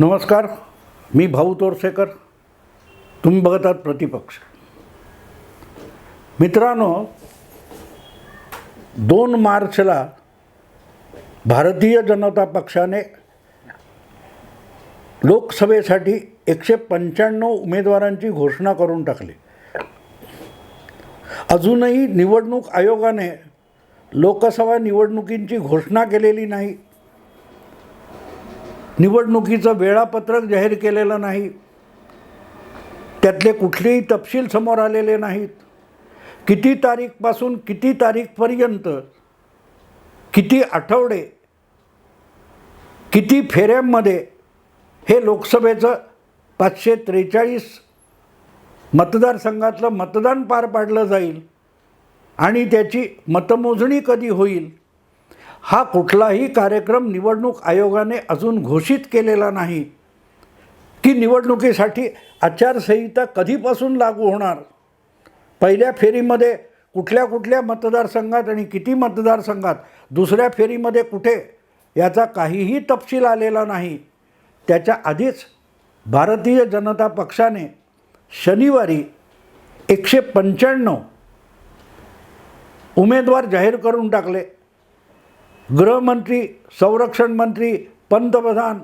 नमस्कार मी भाऊ तोरसेकर. तुम्ही बघत आहात प्रतिपक्ष. मित्रांनो दोन मार्चला भारतीय जनता पक्षाने लोकसभेसाठी एकशे पंच्याण्णव उमेदवारांची घोषणा करून टाकली. अजूनही निवडणूक आयोगाने लोकसभा निवडणुकींची घोषणा केलेली नाही. निवडणुकीचं वेळापत्रक जाहीर केलेलं नाही. त्यातले कुठलेही तपशील समोर आलेले नाहीत. किती तारीखपासून किती तारीखपर्यंत किती आठवडे किती फेऱ्यांमध्ये हे लोकसभेचं पाचशे त्रेचाळीस मतदारसंघातलं मतदान पार पाडलं जाईल आणि त्याची मतमोजणी कधी होईल? हा कुठलाही कार्यक्रम निवडणूक आयोगाने अजून घोषित केलेला नाही. की निवडणुकीसाठी आचारसंहिता कधीपासून लागू होणार? पहिल्या फेरीमध्ये कुठल्या कुठल्या मतदारसंघात आणि किती मतदारसंघात? दुसऱ्या फेरीमध्ये कुठे? याचा काहीही तपशील आलेला नाही. त्याच्या आधीच भारतीय जनता पक्षाने शनिवारी एकशे पंच्याण्णव उमेदवार जाहीर करून टाकले. गृहमंत्री संरक्षण मंत्री पंतप्रधान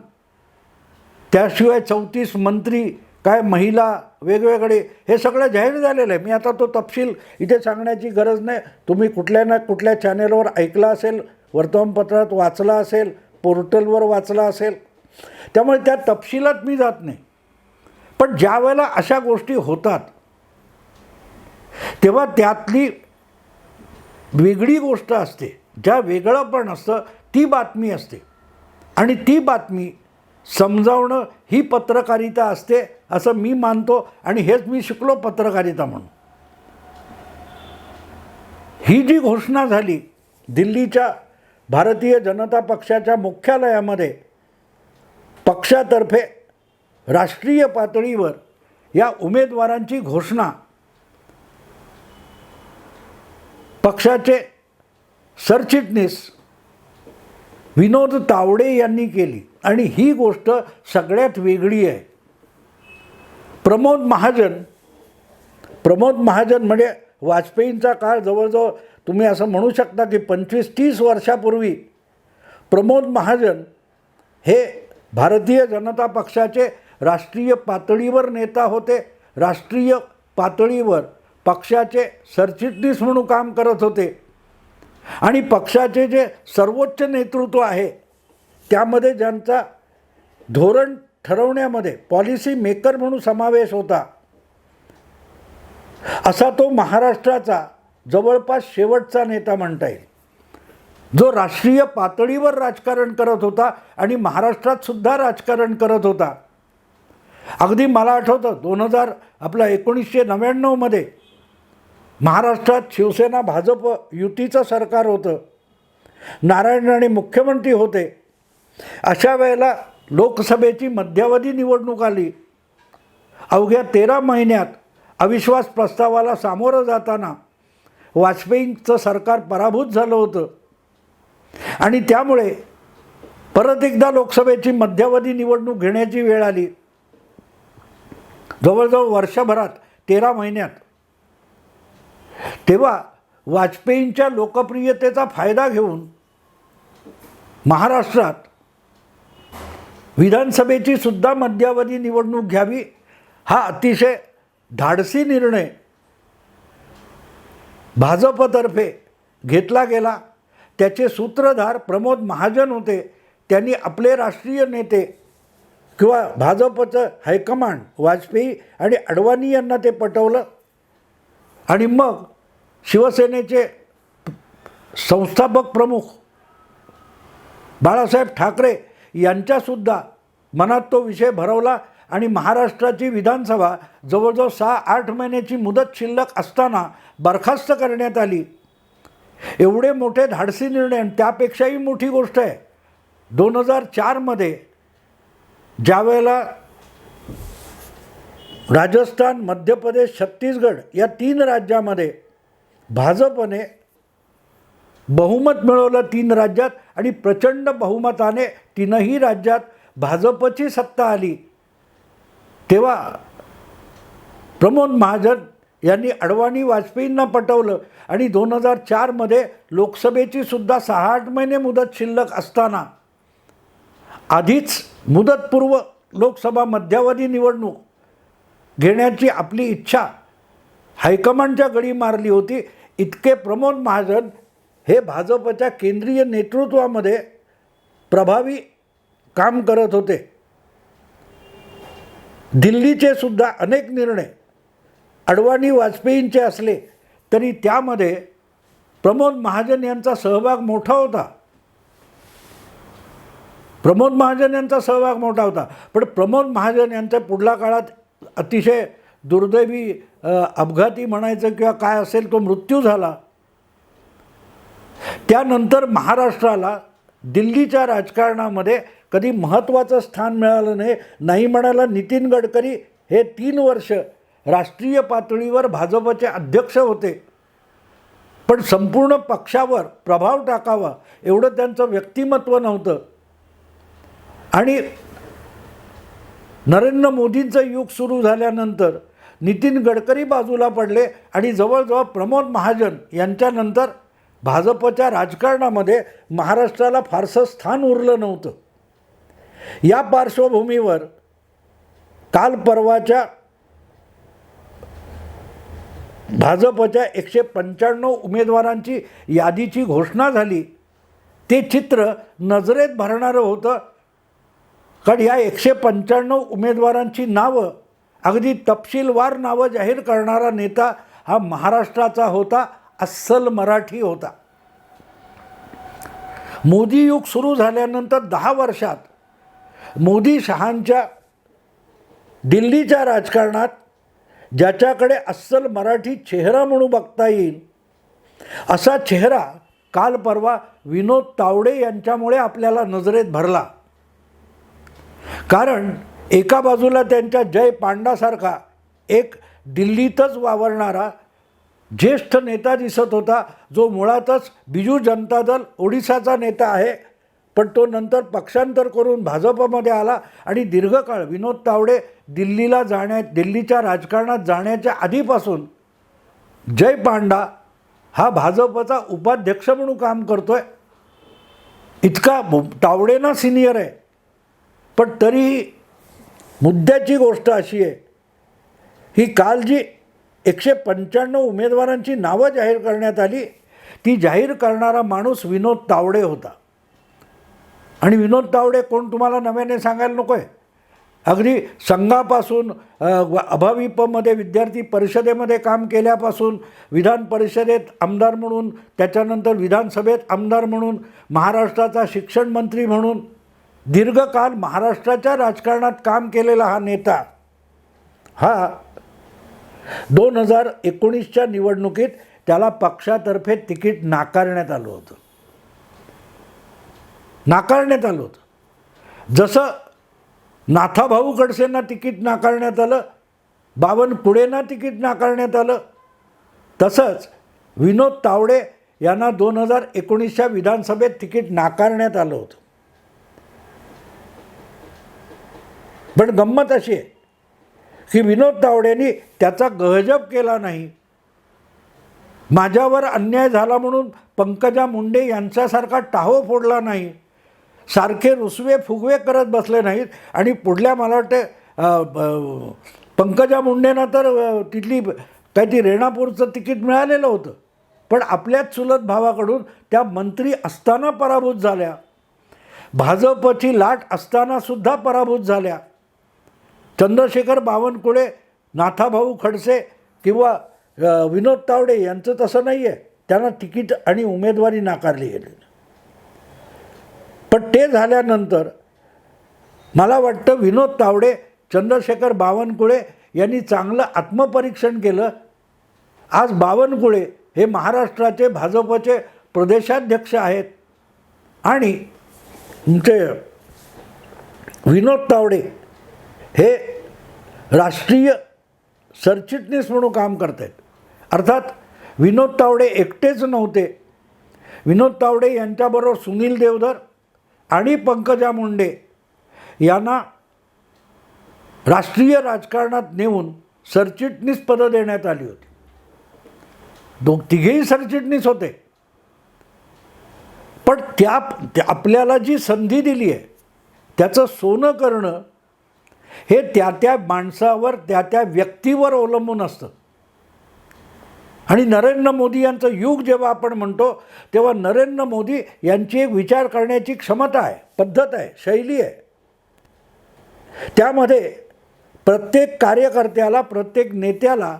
त्याशिवाय चौतीस मंत्री काय महिला वेगवेगळे हे सगळं जाहीर झालेलं आहे. मी आता तो तपशील इथे सांगण्याची गरज नाही. तुम्ही कुठल्या ना कुठल्या चॅनेलवर ऐकला असेल वर्तमानपत्रात वाचला असेल पोर्टलवर वाचला असेल त्यामुळे त्या तपशिलात मी जात नाही. पण ज्या वेळेला अशा गोष्टी होतात तेव्हा त्यातली वेगळी गोष्ट असते. ज्या वेगळं पण असतं ती बातमी असते. आणि ती बातमी समजावणं ही पत्रकारिता असते असं मी मानतो आणि हेच मी शिकलो पत्रकारिता म्हणून. ही जी घोषणा झाली दिल्लीच्या भारतीय जनता पक्षाच्या मुख्यालयामध्ये पक्षातर्फे राष्ट्रीय पातळीवर या उमेदवारांची घोषणा पक्षाचे सरचिटणीस विनोद तावडे यांनी केली. आणि ही गोष्ट सगळ्यात वेगळी आहे. प्रमोद महाजन प्रमोद महाजन म्हणजे वाजपेयींचा काळ जवळजवळ तुम्ही असं म्हणू शकता की पंचवीस तीस वर्षापूर्वी प्रमोद महाजन हे भारतीय जनता पक्षाचे राष्ट्रीय पातळीवर नेता होते. राष्ट्रीय पातळीवर पक्षाचे सरचिटणीस म्हणून काम करत होते. आणि पक्षाचे जे सर्वोच्च नेतृत्व आहे त्यामध्ये ज्यांचा धोरण ठरवण्यामध्ये पॉलिसी मेकर म्हणून समावेश होता असा तो महाराष्ट्राचा जवळपास शेवटचा नेता म्हणता येईल. जो राष्ट्रीय पातळीवर राजकारण करत होता आणि महाराष्ट्रात सुद्धा राजकारण करत होता. अगदी मला आठवतं दोन हजार आपला एकोणीसशे नव्याण्णवमध्ये महाराष्ट्रात शिवसेना भाजप युतीचं सरकार होतं. नारायण राणे मुख्यमंत्री होते. अशा वेळेला लोकसभेची मध्यावधी निवडणूक आली. अवघ्या तेरा महिन्यात अविश्वास प्रस्तावाला सामोरं जाताना वाजपेयींचं सरकार पराभूत झालं होतं. आणि त्यामुळे परत एकदा लोकसभेची मध्यावधी निवडणूक घेण्याची वेळ आली. जवळजवळ वर्षभरात तेरा महिन्यात तेव्हा वाजपेयींच्या लोकप्रियतेचा फायदा घेऊन महाराष्ट्रात विधानसभेची सुद्धा मध्यावधी निवडणूक घ्यावी हा अतिशय धाडसी निर्णय भाजपतर्फे घेतला गेला. त्याचे सूत्रधार प्रमोद महाजन होते. त्यांनी आपले राष्ट्रीय नेते किंवा भाजपचं हायकमांड वाजपेयी आणि अडवाणी यांना ते पटवलं. आणि मग शिवसेनेचे संस्थापक प्रमुख बाळासाहेब ठाकरे यांच्यासुद्धा मनात तो विषय भरवला आणि महाराष्ट्राची विधानसभा जवळजवळ सहा आठ महिन्याची मुदत शिल्लक असताना बरखास्त करण्यात आली. एवढे मोठे धाडसी निर्णय त्यापेक्षाही मोठी गोष्ट आहे. दोन हजार चारमध्ये ज्यावेळेला राजस्थान मध्य प्रदेश छत्तीसगड या तीन राज्यामध्ये भाजपने बहुमत मिळवलं तीन राज्यात आणि प्रचंड बहुमताने तीनही राज्यात भाजपची सत्ता आली. तेव्हा प्रमोद महाजन यांनी अडवाणी वाजपेयींना पटवलं आणि दोन हजार चारमध्ये लोकसभेची सुद्धा सहा आठ महिने मुदत शिल्लक असताना आधीच मुदतपूर्व लोकसभा मध्यावधी निवडणूक घेण्याची आपली इच्छा हायकमांडच्या गडी मारली होती. इतके प्रमोद महाजन हे भाजपच्या केंद्रीय नेतृत्वामध्ये प्रभावी काम करत होते. दिल्लीचे सुद्धा अनेक निर्णय अडवाणी वाजपेयींचे असले तरी त्यामध्ये प्रमोद महाजन यांचा सहभाग मोठा होता. प्रमोद महाजन यांचा सहभाग मोठा होता. पण प्रमोद महाजन यांच्या पुढल्या काळात अतिशय दुर्दैवी अपघाती म्हणायचं किंवा काय असेल तो मृत्यू झाला. त्यानंतर महाराष्ट्राला दिल्लीच्या राजकारणामध्ये कधी महत्त्वाचं स्थान मिळालं नाही नाही म्हणायला नितीन गडकरी हे तीन वर्ष राष्ट्रीय पातळीवर भाजपचे अध्यक्ष होते. पण संपूर्ण पक्षावर प्रभाव टाकावा एवढं त्यांचं व्यक्तिमत्व नव्हतं. आणि नरेंद्र मोदींचं युग सुरू झाल्यानंतर नितीन गडकरी बाजूला पडले आणि जवळजवळ प्रमोद महाजन यांच्यानंतर भाजपच्या राजकारणामध्ये महाराष्ट्राला फारसं स्थान उरलं नव्हतं. या पार्श्वभूमीवर काल परवाच्या भाजपच्या एकशे पंच्याण्णव उमेदवारांची यादीची घोषणा झाली. ते चित्र नजरेत भरणारं होतं. कारण या एकशे पंच्याण्णव उमेदवारांची नावं अगदी तपशीलवार नावं जाहीर करणारा नेता हा महाराष्ट्राचा होता अस्सल मराठी होता. मोदी युग सुरू झाल्यानंतर दहा वर्षात मोदी शहांच्या दिल्लीच्या राजकारणात ज्याच्याकडे अस्सल मराठी चेहरा म्हणून बघता येईल असा चेहरा काल परवा विनोद तावडे यांच्यामुळे आपल्याला नजरेत भरला. कारण एका बाजूला त्यांच्या जय पांडासारखा एक दिल्लीतच वावरणारा ज्येष्ठ नेता दिसत होता जो मुळातच बिजू जनता दल ओडिसाचा नेता आहे पण तो नंतर पक्षांतर करून भाजपमध्ये आला आणि दीर्घकाळ विनोद तावडे दिल्लीला जाण्या दिल्लीच्या राजकारणात जाण्याच्या आधीपासून जय पांडा हा भाजपचा उपाध्यक्ष म्हणून काम करतो आहे इतका तावडेना सिनियर आहे. पण तरीही मुद्द्याची गोष्ट अशी आहे. ही काल जी एकशे पंच्याण्णव उमेदवारांची नावं जाहीर करण्यात आली ती जाहीर करणारा माणूस विनोद तावडे होता. आणि विनोद तावडे कोण तुम्हाला नव्याने सांगायला नको आहे अगदी संघापासून अभाविपमध्ये विद्यार्थी परिषदेमध्ये काम केल्यापासून विधान परिषदेत आमदार म्हणून त्याच्यानंतर विधानसभेत आमदार म्हणून महाराष्ट्राचा शिक्षण मंत्री म्हणून दीर्घकाल महाराष्ट्राच्या राजकारणात काम केलेला हा नेता हा दोन हजार एकोणीसच्या निवडणुकीत त्याला पक्षातर्फे तिकीट नाकारण्यात आलं होतं. नाकारण्यात आलं होतं. जसं नाथाभाऊ खडसेंना तिकीट नाकारण्यात आलं बावनकुळेंना तिकीट नाकारण्यात आलं तसंच विनोद तावडे यांना दोन हजार एकोणीसच्या विधानसभेत तिकीट नाकारण्यात आलं होतं. पण गंमत अशी आहे की विनोद तावडेंनी त्याचा गहजब केला नाही. माझ्यावर अन्याय झाला म्हणून पंकजा मुंडे यांच्यासारखा टाहो फोडला नाही. सारखे रुसवे फुगवे करत बसले नाहीत आणि पुढल्या मला वाटते ब- पंकजा मुंडेंना तर तिथली काही ती रेणापूरचं तिकीट मिळालेलं होतं. पण आपल्याच चुलत भावाकडून त्या मंत्री असताना पराभूत झाल्या. भाजपची लाट असतानासुद्धा पराभूत झाल्या. चंद्रशेखर बावनकुळे नाथाभाऊ खडसे किंवा विनोद तावडे यांचं तसं नाही आहे त्यांना तिकीट आणि उमेदवारी नाकारली गेली. पण ते झाल्यानंतर मला वाटतं विनोद तावडे चंद्रशेखर बावनकुळे यांनी चांगलं आत्मपरीक्षण केलं. आज बावनकुळे हे महाराष्ट्राचे भाजपचे प्रदेशाध्यक्ष आहेत. आणि तुमचे विनोद तावडे हे राष्ट्रीय सरचिटणीस म्हणून काम करत आहेत अर्थात विनोद तावडे एकटेच नव्हते. विनोद तावडे यांच्याबरोबर सुनील देवधर आणि पंकजा मुंडे यांना राष्ट्रीय राजकारणात नेऊन सरचिटणीस पदं देण्यात आली होती. दोन तिघेही सरचिटणीस होते. पण त्या- आपल्याला जी संधी दिली आहे त्याचं सोनं करणं हे त्या त्या माणसावर त्या त्या व्यक्तीवर अवलंबून असतं. आणि नरेंद्र मोदी यांचं युग जेव्हा आपण म्हणतो तेव्हा नरेंद्र मोदी यांची एक विचार करण्याची क्षमता आहे पद्धत आहे शैली आहे. त्यामध्ये प्रत्येक कार्यकर्त्याला प्रत्येक नेत्याला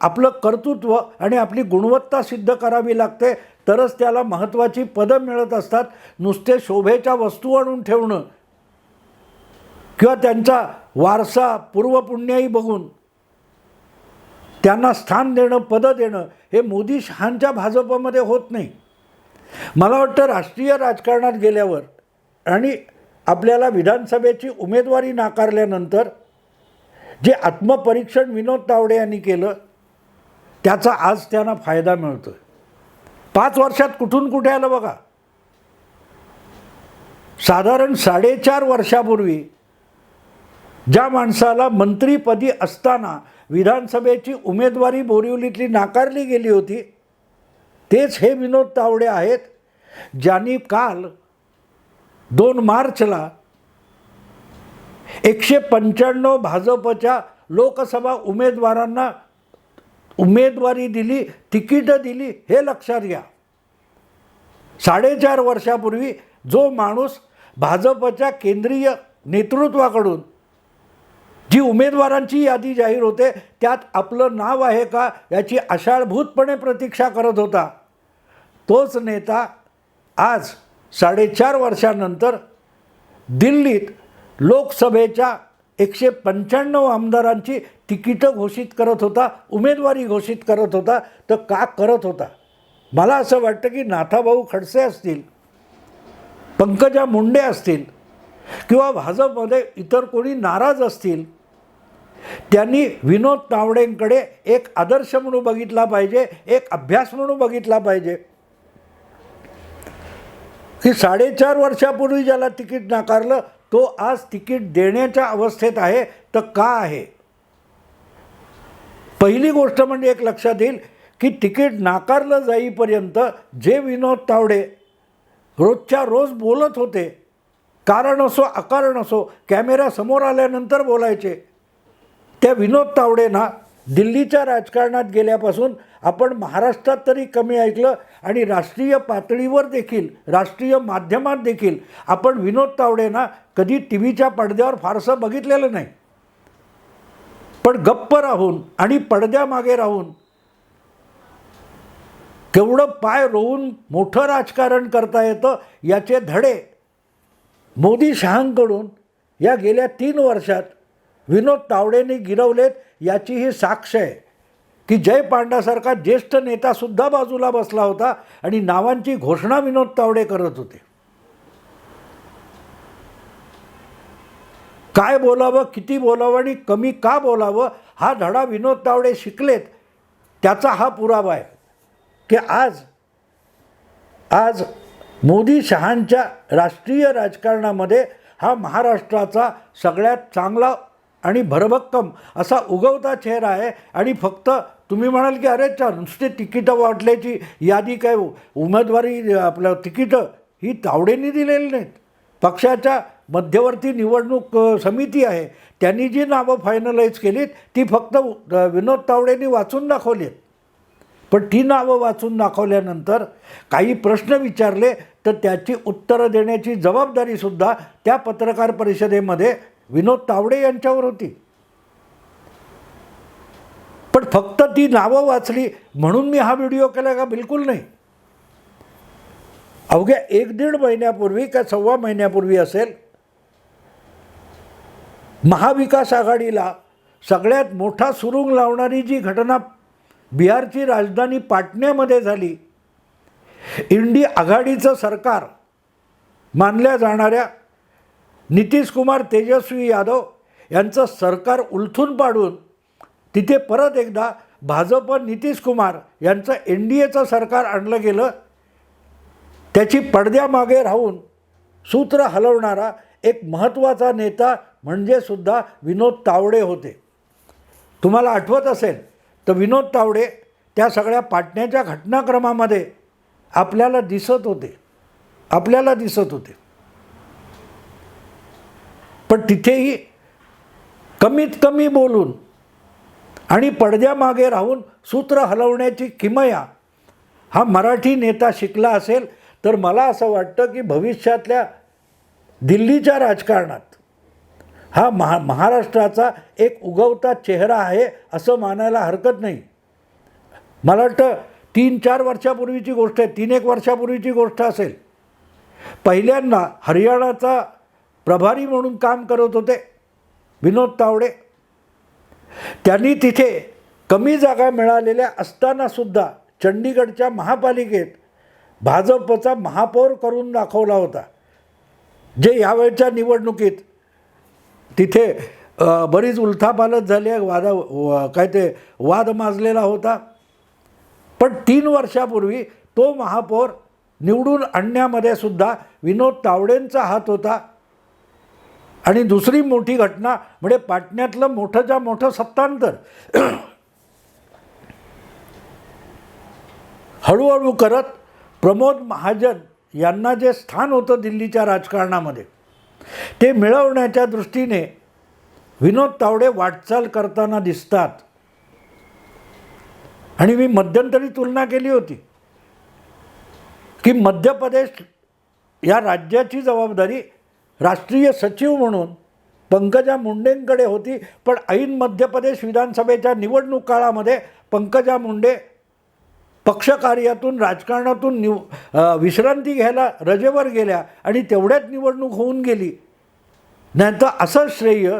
आपलं कर्तृत्व आणि आपली गुणवत्ता सिद्ध करावी लागते तरच त्याला महत्त्वाची पदं मिळत असतात. नुसते शोभेच्या वस्तू आणून ठेवणं किंवा त्यांचा वारसा पूर्वपुण्याही बघून त्यांना स्थान देणं पदं देणं हे मोदी शहांच्या भाजपमध्ये होत नाही. मला वाटतं राष्ट्रीय राजकारणात गेल्यावर आणि आपल्याला विधानसभेची उमेदवारी नाकारल्यानंतर जे आत्मपरीक्षण विनोद तावडे यांनी केलं त्याचा आज त्यांना फायदा मिळतो पाच वर्षात कुठून कुठे आलं बघा. साधारण साडेचार वर्षापूर्वी ज्या माणसाला मंत्रीपदी असताना विधानसभेची उमेदवारी बोरिवलीतली नाकारली गेली होती तेच हे विनोद तावडे आहेत ज्यांनी काल दोन मार्चला एकशे पंच्याण्णव भाजपच्या लोकसभा उमेदवारांना उमेदवारी दिली तिकीटं दिली हे लक्षात घ्या. साडेचार वर्षापूर्वी जो माणूस भाजपच्या केंद्रीय नेतृत्वाकडून जी उमेदवारांची यादी जाहीर होते त्यात आपलं नाव आहे का याची आषाढभूतपणे प्रतीक्षा करत होता. तोच नेता आज साडेचार वर्षानंतर दिल्लीत लोकसभेच्या एकशे पंच्याण्णव आमदारांची तिकीटं घोषित करत होता उमेदवारी घोषित करत होता तर का करत होता? मला असं वाटतं की नाथाभाऊ खडसे असतील पंकजा मुंडे असतील किंवा भाजपमध्ये इतर कोणी नाराज असतील त्यांनी विनोद तावडेंकडे एक आदर्श म्हणून बघितला पाहिजे एक अभ्यास म्हणून बघितला पाहिजे. की साडेचार वर्षापूर्वी ज्याला तिकीट नाकारलं तो आज तिकीट देण्याच्या अवस्थेत आहे तर का आहे? पहिली गोष्ट म्हणजे एक लक्षात येईल की तिकीट नाकारलं जाईपर्यंत जे विनोद तावडे रोजच्या रोज बोलत होते कारण असो अकारण असो कॅमेरा समोर आल्यानंतर बोलायचे. त्या विनोद तावडेंना दिल्लीच्या राजकारणात गेल्यापासून आपण महाराष्ट्रात तरी कमी ऐकलं आणि राष्ट्रीय पातळीवर देखील राष्ट्रीय माध्यमात देखील आपण विनोद तावडेंना कधी टी व्हीच्या पडद्यावर फारसं बघितलेलं नाही. पण गप्प राहून आणि पडद्यामागे राहून केवढं पाय रोवून मोठं राजकारण करता येतं याचे धडे मोदी शहांकडून या गेल्या तीन वर्षात विनोद तावडेंनी गिरवलेत याची ही साक्ष आहे. की जय पांडासारखा ज्येष्ठ नेतासुद्धा बाजूला बसला होता आणि नावांची घोषणा विनोद तावडे करत होते. काय बोलावं किती बोलावं आणि कमी का बोलावं हा धडा विनोद तावडे शिकलेत. त्याचा हा पुरावा आहे. की आज आज मोदी शहांच्या राष्ट्रीय राजकारणामध्ये हा महाराष्ट्राचा सगळ्यात चांगला आणि भरभक्कम असा उगवता चेहरा आहे. आणि फक्त तुम्ही म्हणाल की अरे चा नुसते तिकीटं वाटल्याची यादी काय? उमेदवारी आपलं तिकीटं ही तावडेंनी दिलेली नाहीत. पक्षाच्या मध्यवर्ती निवडणूक समिती आहे. त्यांनी जी नावं फायनलाईज केलीत ती फक्त विनोद तावडेंनी वाचून दाखवली आहेत पण ती नावं वाचून दाखवल्यानंतर काही प्रश्न विचारले तर त्याची उत्तरं देण्याची जबाबदारीसुद्धा त्या पत्रकार परिषदेमध्ये विनोद तावडे यांच्यावर होती. पण फक्त ती नावं वाचली म्हणून मी हा व्हिडिओ केला का बिलकुल नाही. अवघ्या एक दीड महिन्यापूर्वी का सव्वा महिन्यापूर्वी असेल महाविकास आघाडीला सगळ्यात मोठा सुरुंग लावणारी जी घटना बिहारची राजधानी पाटण्यामध्ये झाली इंडी आघाडीचं सरकार मानल्या जाणाऱ्या नितीश कुमार तेजस्वी यादव यांचं सरकार उलथून पाडून तिथे परत एकदा भाजप नितीश कुमार यांचं एन डी एचं सरकार आणलं गेलं. त्याची पडद्यामागे राहून सूत्र हलवणारा एक महत्त्वाचा नेता म्हणजे सुद्धा विनोद तावडे होते. तुम्हाला आठवत असेल तर विनोद तावडे त्या सगळ्या पाटण्याच्या घटनाक्रमामध्ये आपल्याला दिसत होते. आपल्याला दिसत होते. पण तिथेही कमीत कमी बोलून आणि पडद्यामागे राहून सूत्र हलवण्याची किमया हा मराठी नेता शिकला असेल तर मला असं वाटतं की भविष्यातल्या दिल्लीच्या राजकारणात हा महा महाराष्ट्राचा एक उगवता चेहरा आहे असं मानायला हरकत नाही. मला वाटतं तीन चार वर्षापूर्वीची गोष्ट आहे तीन एक वर्षापूर्वीची गोष्ट असेल. पहिल्यांदा हरियाणाचा प्रभारी म्हणून काम करत होते. विनोद तावडे. त्यांनी तिथे कमी जागा मिळालेल्या असतानासुद्धा चंडीगडच्या महापालिकेत भाजपचा महापौर करून दाखवला होता. जे यावेळच्या निवडणुकीत तिथे बरीच उलथापालत झाली आहे वादा काय ते वाद माजलेला होता. पण तीन वर्षापूर्वी तो महापौर निवडून आणण्यामध्ये सुद्धा विनोद तावडेंचा हात होता. आणि दुसरी मोठी घटना म्हणजे पाटण्यातलं मोठंच्या मोठं सत्तांतर हळूहळू करत प्रमोद महाजन यांना जे स्थान होतं दिल्लीच्या राजकारणामध्ये ते मिळवण्याच्या दृष्टीने विनोद तावडे वाटचाल करताना दिसतात. आणि मी मध्यंतरी तुलना केली होती की मध्य प्रदेश या राज्याची जबाबदारी राष्ट्रीय सचिव म्हणून पंकजा मुंडेंकडे होती. पण ऐन मध्य प्रदेश विधानसभेच्या निवडणूक काळामध्ये पंकजा मुंडे पक्षकार्यातून राजकारणातून निव विश्रांती घ्यायला रजेवर गेल्या आणि तेवढ्यात निवडणूक होऊन गेली. नाहीतर असं श्रेय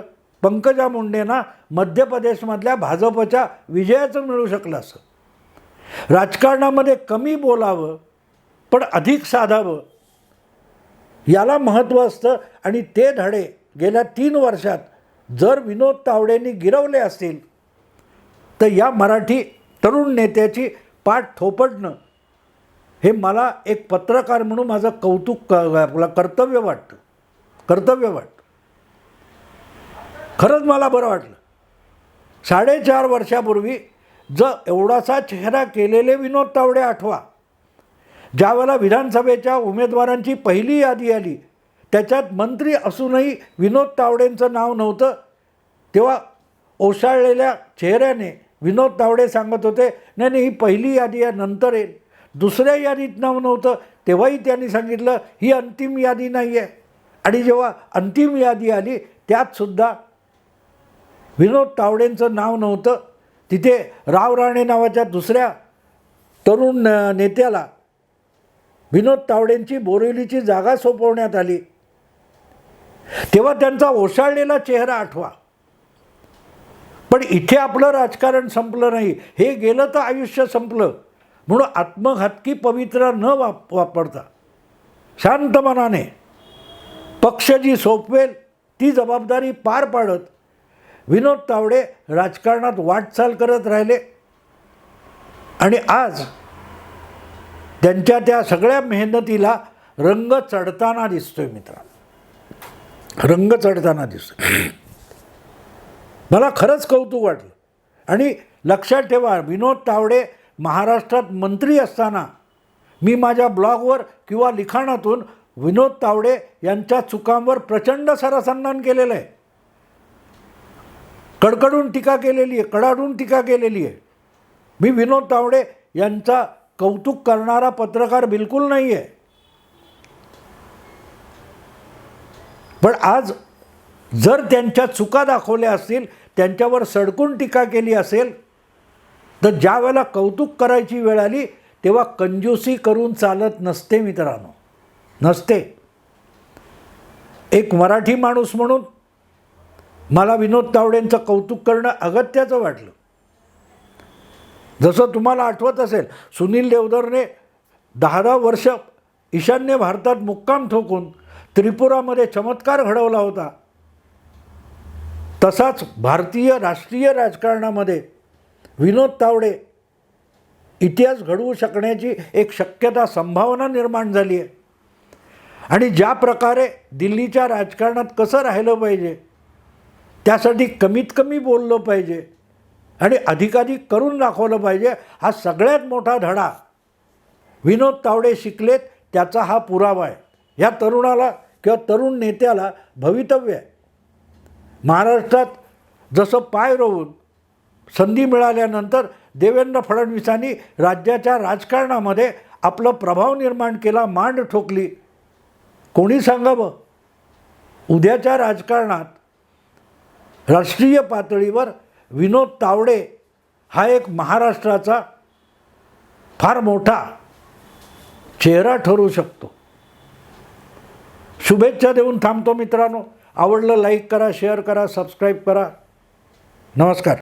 पंकजा मुंडेंना मध्य प्रदेशमधल्या भाजपच्या विजयाचं मिळू शकलं असं. राजकारणामध्ये कमी बोलावं पण अधिक साधावं याला महत्त्व असतं. आणि ते धडे गेल्या तीन वर्षात जर विनोद तावडेंनी गिरवले असतील तर या मराठी तरुण नेत्याची पाठ थोपटणं हे मला एक पत्रकार म्हणून माझं कौतुक क- आपलं कर्तव्य वाटतं. कर्तव्य वाटतं. खरंच मला बरं वाटलं. साडेचार वर्षापूर्वी ज एवढासा चेहरा केलेले विनोद तावडे आठवा ज्यावेळेला विधानसभेच्या उमेदवारांची पहिली यादी आली त्याच्यात मंत्री असूनही विनोद तावडेंचं नाव नव्हतं तेव्हा ओशाळलेल्या चेहऱ्याने विनोद तावडे सांगत होते नाही नाही ही पहिली यादी आहे नंतर येईल. दुसऱ्या यादीत नाव नव्हतं तेव्हाही त्यांनी सांगितलं ही अंतिम यादी नाही आहे आणि जेव्हा अंतिम यादी आली त्यातसुद्धा विनोद तावडेंचं नाव नव्हतं. तिथे राव राणे नावाच्या दुसऱ्या तरुण नेत्याला विनोद तावडेंची बोरिवलीची जागा सोपवण्यात आली. तेव्हा त्यांचा ओसाळलेला चेहरा आठवा. पण इथे आपलं राजकारण संपलं नाही. हे गेलं तर आयुष्य संपलं. म्हणून आत्मघातकी पवित्रा न वाप वापरता. शांत मनाने. पक्ष जी सोपवेल ती जबाबदारी पार पाडत. विनोद तावडे राजकारणात वाटचाल करत राहिले. आणि आज त्यांच्या त्या सगळ्या मेहनतीला रंग चढताना दिसतोय मित्रांनो रंग चढताना दिसतोय. मला खरंच कौतुक वाटलं. आणि लक्षात ठेवा विनोद तावडे महाराष्ट्रात मंत्री असताना मी माझ्या ब्लॉगवर किंवा लिखाणातून विनोद तावडे यांच्या चुकांवर प्रचंड सरसन्मान केलेलं आहे. कडकडून टीका केलेली आहे कडाडून टीका केलेली आहे. मी विनोद तावडे यांचा कौतुक करणारा पत्रकार बिलकुल नाही आहे पण आज जर त्यांच्या चुका दाखवल्या असतील त्यांच्यावर सडकून टीका केली असेल तर ज्या वेळेला कौतुक करायची वेळ आली तेव्हा कंजूसी करून चालत नसते मित्रांनो. नसते. एक मराठी माणूस म्हणून मला विनोद तावडेंचं कौतुक करणं अगत्याचं वाटलं. जसं तुम्हाला आठवत असेल सुनील देवधरने दहा दहा वर्ष ईशान्य भारतात मुक्काम ठोकून त्रिपुरामध्ये चमत्कार घडवला होता. तसाच भारतीय राष्ट्रीय राजकारणामध्ये विनोद तावडे इतिहास घडवू शकण्याची एक शक्यता संभावना निर्माण झाली आहे. आणि ज्या प्रकारे दिल्लीच्या राजकारणात कसं राहिलं पाहिजे त्यासाठी कमीत कमी बोललं पाहिजे. आणि अधिकाधिक करून दाखवलं पाहिजे. हा सगळ्यात मोठा धडा. विनोद तावडे शिकलेत त्याचा हा पुरावा आहे. या तरुणाला किंवा तरुण नेत्याला भवितव्य आहे. महाराष्ट्रात जसं पाय रोवून संधी मिळाल्यानंतर देवेंद्र फडणवीसांनी राज्याच्या राजकारणामध्ये आपलं प्रभाव निर्माण केला मांड ठोकली. कोणी सांगावं? उद्याच्या राजकारणात राष्ट्रीय पातळीवर विनोद तावडे हा एक महाराष्ट्राचा फार मोठा चेहरा ठरू शकतो. शुभेच्छा देऊन थांबतो मित्रांनो. आवडलं लाईक करा शेअर करा सबस्क्राईब करा. नमस्कार.